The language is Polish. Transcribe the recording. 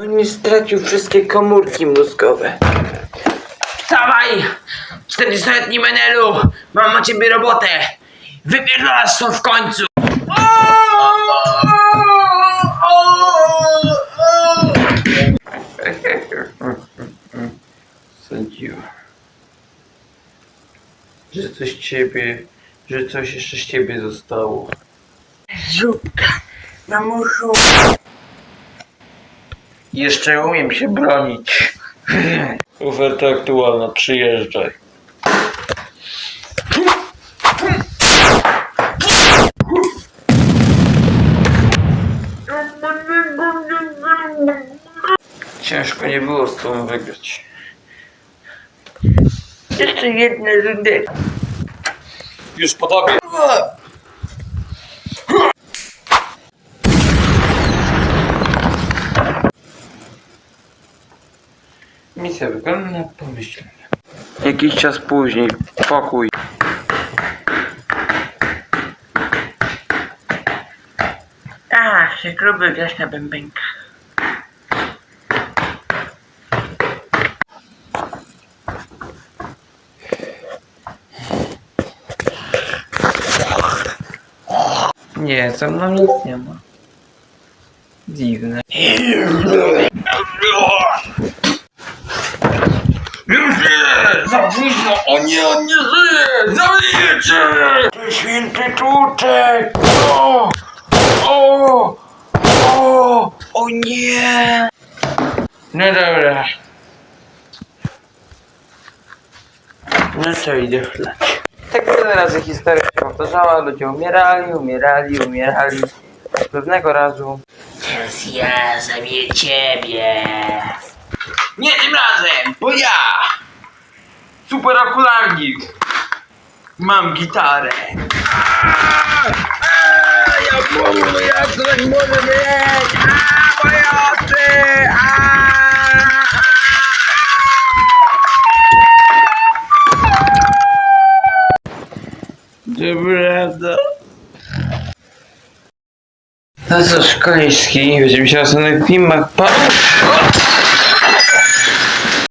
On nie stracił wszystkie komórki mózgowe. Wstawaj! 40-letni Menelu! Mam na ciebie robotę! Wypierdalasz stąd w końcu! Sądziłem. Że coś ciebie, że coś jeszcze z ciebie zostało. Żubka! Mamuszu! Jeszcze umiem się bronić. Oferta aktualna, przyjeżdżaj. Ciężko nie było z tobą wygrać. Jeszcze jedna rundę. Już po tobie. Wykonana pomyślnie. Jakiś czas później, pokój. Ach, jak lubię grać na bębenkach. Nie, ze mną nic nie ma. Dziwne. Już nie! Za późno! O nie, on nie żyje! Zabijecie! Ty święty tłuczek! O! O! O! O nie! No dobra. No co, idę chlać. Tak wiele razy historia się powtarzała, ludzie umierali, umierali, umierali. Pewnego razu... Teraz ja zabiję ciebie. Nie tym razem, bo ja! Super okularnik! Mam gitarę. Ja mówię, jak to tak może być? A, moje oczy! A! Dobra. No cóż, koleżki, będziemy się w następnych filmach. Pa...